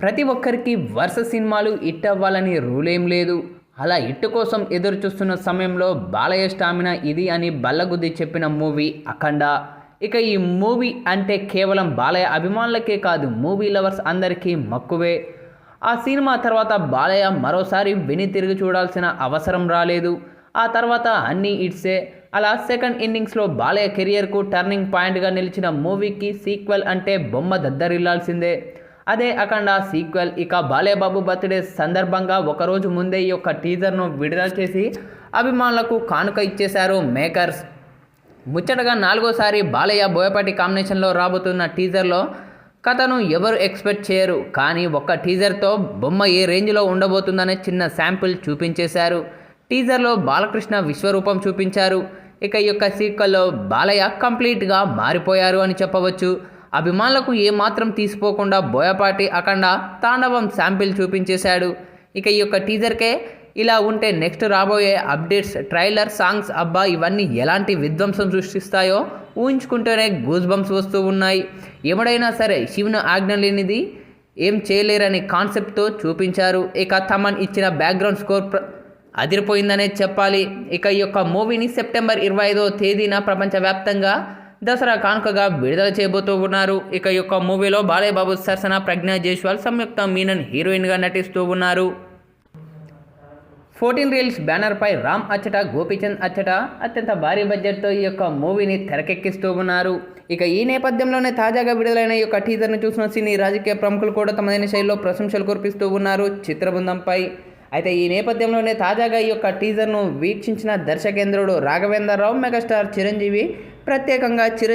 ప్రతి ఒక్కరికి వరుస సినిమాలు హిట్ అవ్వాలని రూల్ ఏం లేదు. అలా హిట్ కోసం ఎదురు చూస్తున్న సమయంలో బాలయ్య స్టామినా ఇది అని బల్లగుద్ది చెప్పిన మూవీ అఖండ. ఇక ఈ మూవీ అంటే కేవలం బాలయ్య అభిమానులకే కాదు మూవీ లవర్స్ అందరికీ మక్కువే. ఆ సినిమా తర్వాత బాలయ్య మరోసారి వెని తిరిగి చూడాల్సిన అవసరం రాలేదు. ఆ తర్వాత అన్నీ ఇట్సే. అలా సెకండ్ ఇన్నింగ్స్లో బాలయ్య కెరియర్కు టర్నింగ్ పాయింట్గా నిలిచిన మూవీకి సీక్వెల్ అంటే బొమ్మ దద్దరిల్లాల్సిందే. అదే అఖండ సీక్వెల్. ఇక బాలేబాబు బర్త్డే సందర్భంగా ఒకరోజు ముందే ఈ యొక్క టీజర్ను విడుదల చేసి అభిమానులకు కానుక ఇచ్చేశారు మేకర్స్. ముచ్చటగా నాలుగోసారి బాలయ్య బోయపాటి కాంబినేషన్లో రాబోతున్న టీజర్లో కథను ఎవరు ఎక్స్పెక్ట్ చేయరు. కానీ ఒక్క టీజర్తో బొమ్మ ఏ రేంజ్లో ఉండబోతుందనే చిన్న శాంపిల్ చూపించేశారు. టీజర్లో బాలకృష్ణ విశ్వరూపం చూపించారు. ఇక ఈ యొక్క సీక్వెల్లో బాలయ్య కంప్లీట్గా మారిపోయారు అని చెప్పవచ్చు. అభిమానులకు ఏమాత్రం తీసిపోకుండా బోయపాటి అఖండ తాండవం శాంపిల్ చూపించేశాడు. ఇక ఈ యొక్క టీజర్కే ఇలా ఉంటే నెక్స్ట్ రాబోయే అప్డేట్స్ ట్రైలర్ సాంగ్స్ అబ్బా ఇవన్నీ ఎలాంటి విధ్వంసం సృష్టిస్తాయో ఊహించుకుంటేనే గూస్ బంప్స్ వస్తూ ఉన్నాయి. ఎముడైనా సరే శివుని ఆజ్ఞ లేనిది ఏం చేయలేరని కాన్సెప్ట్తో చూపించారు. ఇక తమన్ ఇచ్చిన బ్యాక్గ్రౌండ్ స్కోర్ అదిరిపోయిందనే చెప్పాలి. ఇక ఈ యొక్క మూవీని సెప్టెంబర్ ఇరవై ఐదో తేదీన ప్రపంచవ్యాప్తంగా దసరా కానుకగా విడుదల చేయబోతూ ఉన్నారు. ఇక యొక్క మూవీలో బాలయ్యబాబు సరసన ప్రజ్ఞా జైస్వాల్ సంయుక్త మీనన్ హీరోయిన్గా నటిస్తూ ఉన్నారు. ఫోర్టీన్ రీల్స్ బ్యానర్పై రామ్ అచ్చట గోపీచంద్ అచ్చట అత్యంత భారీ బడ్జెట్తో ఈ యొక్క మూవీని తెరకెక్కిస్తూ ఉన్నారు. ఇక ఈ నేపథ్యంలోనే తాజాగా విడుదలైన ఈ యొక్క టీజర్ను చూసిన సినీ రాజకీయ ప్రముఖులు కూడా తమదైన శైలిలో ప్రశంసలు కురిపిస్తూ ఉన్నారు చిత్రబృందంపై. అయితే ఈ నేపథ్యంలోనే తాజాగా ఈ యొక్క టీజర్ను వీక్షించిన దర్శకేంద్రుడు రాఘవేంద్రరావు మెగాస్టార్ చిరంజీవి ప్రత్యేకంగా చిర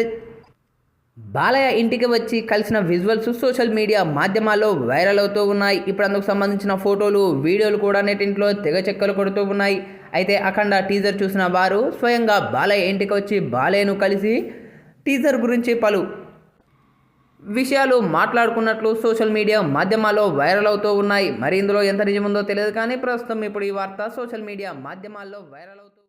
బాలయ్య ఇంటికి వచ్చి కలిసిన విజువల్స్ సోషల్ మీడియా మాధ్యమాల్లో వైరల్ అవుతూ ఉన్నాయి. ఇప్పుడు అందుకు సంబంధించిన ఫోటోలు వీడియోలు కూడా నెటింట్లో తెగ చెక్కలు కొడుతూ ఉన్నాయి. అయితే అఖండ టీజర్ చూసిన వారు స్వయంగా బాలయ్య ఇంటికి వచ్చి బాలయ్యను కలిసి టీజర్ గురించి పలు విషయాలు మాట్లాడుకున్నట్లు సోషల్ మీడియా మాధ్యమాల్లో వైరల్ అవుతూ ఉన్నాయి. మరి ఇందులో ఎంత నిజముందో తెలియదు కానీ ప్రస్తుతం ఇప్పుడు ఈ వార్త సోషల్ మీడియా మాధ్యమాల్లో వైరల్ అవుతుంది